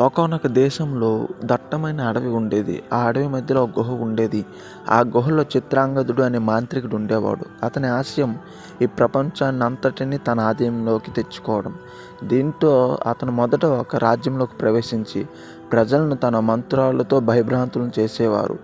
ఒకనొక దేశంలో దట్టమైన అడవి ఉండేది. ఆ అడవి మధ్యలో ఒక గుహ ఉండేది. ఆ గుహలో చిత్రాంగదుడు అనే మాంత్రికుడు ఉండేవాడు. అతని ఆశయం ఈ ప్రపంచాన్ని అంతటిని తన ఆధీనంలోకి తెచ్చుకోవడం. దీంతో అతను మొదట ఒక రాజ్యంలోకి ప్రవేశించి ప్రజలను తన మంత్రాలతో భయభ్రాంతులను చేసేవారు.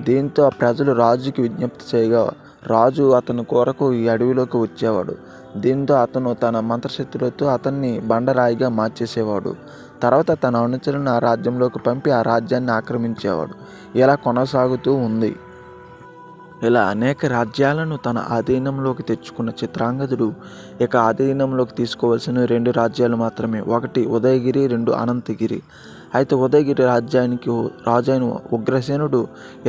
దీంతో ఆ ప్రజలు రాజుకి విజ్ఞప్తి చేయగా రాజు అతని కొరకు ఈ అడవిలోకి వచ్చేవాడు. దీంతో అతను తన మంత్రశక్తులతో అతన్ని బండరాయిగా మార్చేసేవాడు. తర్వాత తన అనుచరులను ఆ రాజ్యంలోకి పంపి ఆ రాజ్యాన్ని ఆక్రమించేవాడు. ఇలా కొనసాగుతూ ఉంది. ఇలా అనేక రాజ్యాలను తన ఆధీనంలోకి తెచ్చుకున్న చిత్రాంగదుడు ఇక ఆధీనంలోకి తీసుకోవాల్సిన రెండు రాజ్యాలు మాత్రమే. ఒకటి ఉదయగిరి, రెండు అనంతగిరి. అయితే ఉదయగిరి రాజ్యానికి రాజైన ఉగ్రసేనుడు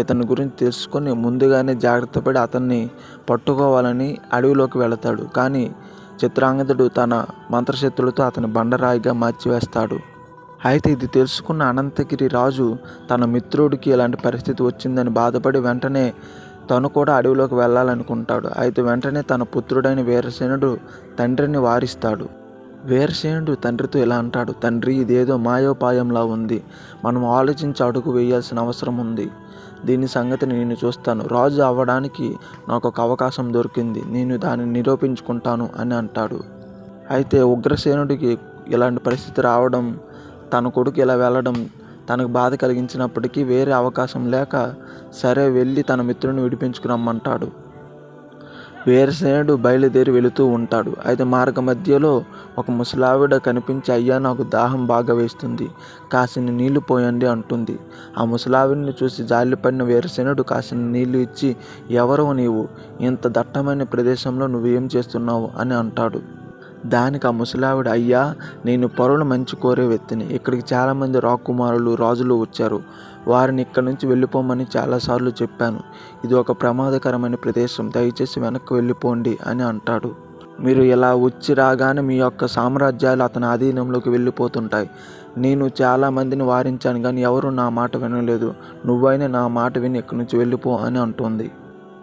ఇతని గురించి తెలుసుకొని ముందుగానే జాగ్రత్తపడి అతన్ని పట్టుకోవాలని అడవిలోకి వెళతాడు. కానీ చిత్రాంగదుడు తన మంత్రశక్తులతో అతని బండరాయిగా మార్చివేస్తాడు. అయితే ఇది తెలుసుకున్న అనంతగిరి రాజు తన మిత్రుడికి ఇలాంటి పరిస్థితి వచ్చిందని బాధపడి వెంటనే తను కూడా అడవిలోకి వెళ్ళాలనుకుంటాడు. అయితే వెంటనే తన పుత్రుడైన వీరసేనుడు తండ్రిని వారిస్తాడు. వేర్షేయుడు తండ్రితో ఇలా అంటాడు. తండ్రి ఇదేదో మాయోపాయంలా ఉంది. మనం ఆలోచించి అడుగు వేయాల్సిన అవసరం ఉంది. దీని సంగతి నేను చూస్తాను. రాజు అవ్వడానికి నాకు ఒక అవకాశం దొరికింది. నేను దాన్ని నిరూపించుకుంటాను అని అంటాడు. అయితే ఉగ్రసేనుడికి ఇలాంటి పరిస్థితి రావడం, తన కొడుకు ఇలా వెళ్ళడం తనకు బాధ కలిగించినప్పటికీ వేరే అవకాశం లేక సరే వెళ్ళి తన మిత్రుని విడిపించుకురమ్మంటాడు. వీరసేనుడు బయలుదేరి వెళుతూ ఉంటాడు. అయితే మార్గ మధ్యలో ఒక ముసలావిడ కనిపించి అయ్యా నాకు దాహం బాగా వేస్తుంది. కాసిన నీళ్ళు పోయండి అంటుంది. ఆ ముసలావిడిని చూసి జాలిపడిన వీరసేనుడు కాసిని నీళ్ళు ఇచ్చి ఎవరో నీవు? ఇంత దట్టమైన ప్రదేశంలో నువ్వేం చేస్తున్నావు? అని అంటాడు. దానికి ఆ ముసలావిడ అయ్యా నేను పరుల మంచి కోరే వ్యక్తిని. ఇక్కడికి చాలామంది రాకుమారులు, రాజులు వచ్చారు. వారిని ఇక్కడి నుంచి వెళ్ళిపోమని చాలాసార్లు చెప్పాను. ఇది ఒక ప్రమాదకరమైన ప్రదేశం. దయచేసి వెనక్కి వెళ్ళిపోండి అని అంటాడు. మీరు ఇలా వచ్చి రాగానే మీ యొక్క సామ్రాజ్యాలు అతని ఆధీనంలోకి వెళ్ళిపోతుంటాయి. నేను చాలా మందిని వారించాను కానీ ఎవరు నా మాట వినలేదు. నువ్వైనా నా మాట విని ఇక్కడి నుంచి వెళ్ళిపో అని అంటుంది.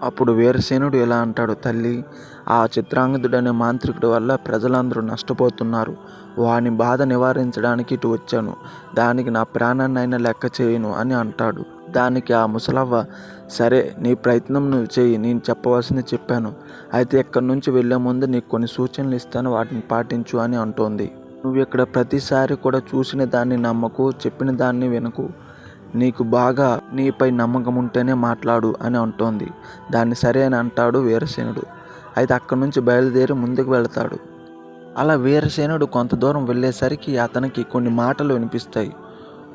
అప్పుడు వీరసేనుడు ఇలా అంటాడు. తల్లి ఆ చిత్రాంగదుడనే మాంత్రికుడి వల్ల ప్రజలందరూ నష్టపోతున్నారు. వాని బాధ నివారించడానికి ఇటు వచ్చాను. దానికి నా ప్రాణాన్నైనా లెక్క చేయను అని అంటాడు. దానికి ఆ ముసలవ్వ సరే నీ ప్రయత్నం నువ్వు చేయి నేను చెప్పవలసింది చెప్పాను. అయితే ఇక్కడి నుంచి వెళ్ళే ముందు నీకు కొన్ని సూచనలు ఇస్తాను వాటిని పాటించు అని అంటోంది. నువ్వు ఇక్కడ ప్రతిసారి కూడా చూసిన దాన్ని నమ్మకు. చెప్పిన దాన్ని వినకు. నీకు బాగా నీపై నమ్మకం ఉంటేనే మాట్లాడు అని అంటోంది. దాన్ని సరే అని అంటాడు వీరసేనుడు. అయితే అక్కడి నుంచి బయలుదేరి ముందుకు వెళతాడు. అలా వీరసేనుడు కొంత దూరం వెళ్ళేసరికి అతనికి కొన్ని మాటలు వినిపిస్తాయి.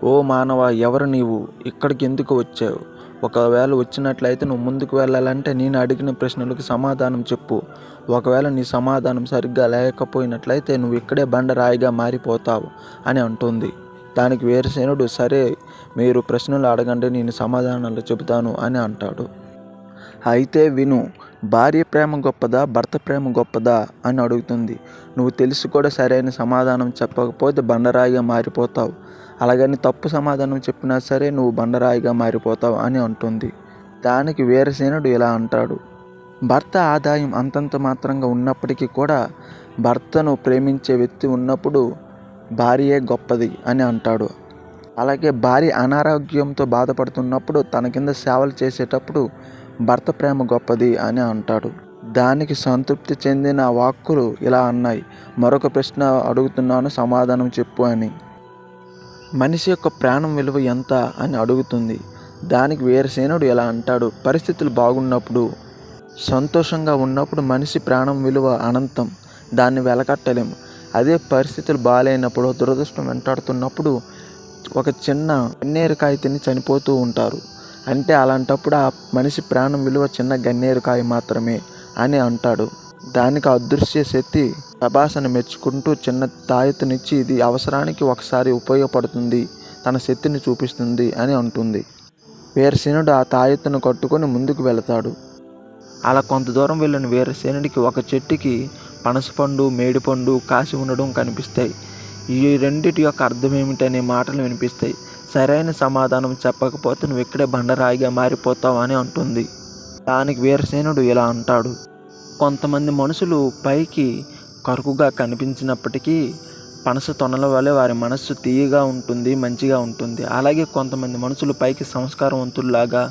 ఓ మానవ ఎవరు నీవు? ఇక్కడికి ఎందుకు వచ్చావు? ఒకవేళ వచ్చినట్లయితే నువ్వు ముందుకు వెళ్ళాలంటే నేను అడిగిన ప్రశ్నలకు సమాధానం చెప్పు. ఒకవేళ నీ సమాధానం సరిగ్గా లేకపోయినట్లయితే నువ్వు ఇక్కడే బండరాయిగా మారిపోతావు అని అంటుంది. దానికి వీరసేనుడు సరే మీరు ప్రశ్నలు అడగండి నేను సమాధానాలు చెబుతాను అని అంటాడు. అయితే విను భార్య ప్రేమ గొప్పదా? భర్త ప్రేమ గొప్పదా? అని అడుగుతుంది. నువ్వు తెలిసి కూడా సరైన సమాధానం చెప్పకపోతే బండరాయిగా మారిపోతావు. అలాగని తప్పు సమాధానం చెప్పినా సరే నువ్వు బండరాయిగా మారిపోతావు అని అంటుంది. దానికి వీరసేనుడు ఇలా అంటాడు. భర్త ఆదాయం అంతంత మాత్రంగా ఉన్నప్పటికీ కూడా భర్తను ప్రేమించే వ్యక్తి ఉన్నప్పుడు భార్యే గొప్పది అని అంటాడు. అలాగే భార్య అనారోగ్యంతో బాధపడుతున్నప్పుడు తన కింద సేవలు చేసేటప్పుడు భర్త ప్రేమ గొప్పది అని అంటాడు. దానికి సంతృప్తి చెందిన వాక్కులు ఇలా అన్నాయి. మరొక ప్రశ్న అడుగుతున్నాను సమాధానం చెప్పు అని. మనిషి యొక్క ప్రాణం విలువ ఎంత? అని అడుగుతుంది. దానికి వీరసేనుడు ఇలా అంటాడు. పరిస్థితులు బాగున్నప్పుడు, సంతోషంగా ఉన్నప్పుడు మనిషి ప్రాణం విలువ అనంతం. దాన్ని వెలకట్టలేము అదే పరిస్థితులు బాగాలేనప్పుడు దురదృష్టం వెంటాడుతున్నప్పుడు ఒక చిన్న గన్నేరుకాయ తిని చనిపోతూ ఉంటారు. అంటే అలాంటప్పుడు ఆ మనిషి ప్రాణం విలువ చిన్న గన్నేరుకాయ మాత్రమే అని అంటాడు. దానికి అదృశ్య శక్తి ప్రభాసను మెచ్చుకుంటూ చిన్న తాయెత్తునిచ్చి ఇది అవసరానికి ఒకసారి ఉపయోగపడుతుంది. తన శక్తిని చూపిస్తుంది అని అంటుంది. వీరసేనుడు ఆ తాయెత్తును కట్టుకొని ముందుకు వెళతాడు. అలా కొంత దూరం వెళ్ళిన వీరసేనుడికి ఒక చెట్టుకి పనసపండు, మేడిపండు కాసి ఉండడం కనిపిస్తాయి. ఈ రెండిటి యొక్క అర్థం ఏమిటనే మాటలు వినిపిస్తాయి. సరైన సమాధానం చెప్పకపోతే నువ్వు ఇక్కడే బండరాయిగా మారిపోతావు అని అంటుంది. దానికి వీరసేనుడు ఇలా అంటాడు. కొంతమంది మనుషులు పైకి కరుకుగా కనిపించినప్పటికీ పనస తొనల వలె వారి మనస్సు తీయగా ఉంటుంది మంచిగా ఉంటుంది అలాగే కొంతమంది మనుషులు పైకి సంస్కారవంతుల్లాగా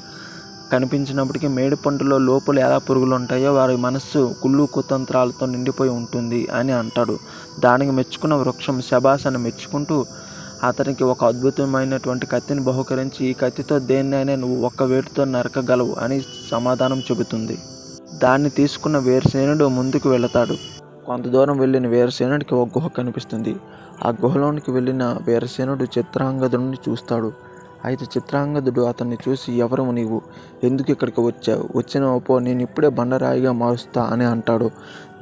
కనిపించినప్పటికీ మేడి పండులో లోపల ఎలా పురుగులు ఉంటాయో వారి మనస్సు కుళ్ళు కుతంత్రాలతో నిండిపోయి ఉంటుంది అని అంటాడు. దానికి మెచ్చుకున్న వృక్షం శబాస్ అని మెచ్చుకుంటూ అతనికి ఒక అద్భుతమైనటువంటి కత్తిని బహుకరించి ఈ కత్తితో దేన్నైనా నువ్వు ఒక్క వేటుతో నరకగలవు అని సమాధానం చెబుతుంది. దాన్ని తీసుకున్న వీరసేనుడు ముందుకు వెళతాడు. కొంత దూరం వెళ్ళిన వీరసేనుడికి ఒక గుహ కనిపిస్తుంది. ఆ గుహలోనికి వెళ్ళిన వీరసేనుడు చిత్రాంగదుడిని చూస్తాడు. అయితే చిత్రాంగదుడు అతన్ని చూసి ఎవరు నీవు? ఎందుకు ఇక్కడికి వచ్చావు? వచ్చిన పో నేను ఇప్పుడే బండరాయిగా మారుస్తా అని అంటాడు.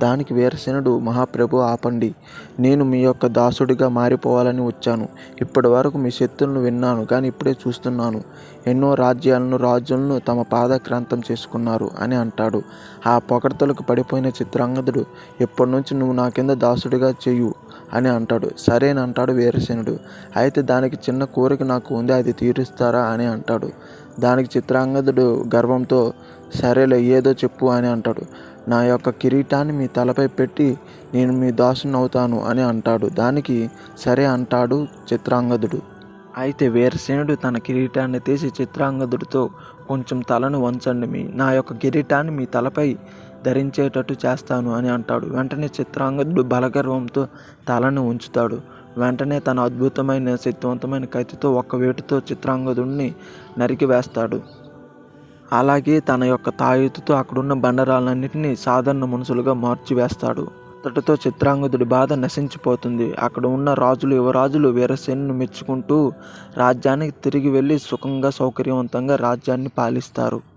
దానికి వీరసేనుడు మహాప్రభు ఆపండి. నేను మీ యొక్క దాసుడిగా మారిపోవాలని వచ్చాను. ఇప్పటి వరకు మీ శత్రులను విన్నాను కానీ ఇప్పుడే చూస్తున్నాను. ఎన్నో రాజ్యాలను రాజులను తమ పాదక్రాంతం చేసుకున్నారు అని అంటాడు. ఆ పొగడ్తలకు పడిపోయిన చిత్రాంగదుడు ఇప్పటి నుంచి నువ్వు నా కింద దాసుడిగా చెయ్యు అని అంటాడు. సరేనంటాడు అంటాడు వీరసేనుడు. అయితే దానికి చిన్న కోరిక నాకు ఉంది అది తీరుస్తారా అని అంటాడు. దానికి చిత్రాంగదుడు గర్వంతో సరేలే ఏదో చెప్పు అని అంటాడు. నా యొక్క కిరీటాన్ని మీ తలపై పెట్టి నేను మీ దాసుని అవుతాను అని అంటాడు. దానికి సరే అంటాడు చిత్రాంగదుడు. అయితే వీరసేనుడు తన కిరీటాన్ని తీసి చిత్రాంగదుడితో కొంచెం తలను వంచండి మీ నా యొక్క కిరీటాన్ని మీ తలపై ధరించేటట్టు చేస్తాను అని అంటాడు. వెంటనే చిత్రాంగదుడు బలగర్వంతో తలను ఉంచుతాడు. వెంటనే తన అద్భుతమైన శక్తివంతమైన కత్తితో ఒక్క వేటుతో చిత్రాంగదుడిని నరికి వేస్తాడు. అలాగే తన యొక్క తాయుతుతో అక్కడున్న బండరాలన్నింటినీ సాధారణ మనుషులుగా మార్చివేస్తాడు. అంతటితో చిత్రాంగదుడి బాధ నశించిపోతుంది. అక్కడ ఉన్న రాజులు యువరాజులు వీరసేనుని మెచ్చుకుంటూ రాజ్యానికి తిరిగి వెళ్ళి సుఖంగా సౌకర్యవంతంగా రాజ్యాన్ని పాలిస్తారు.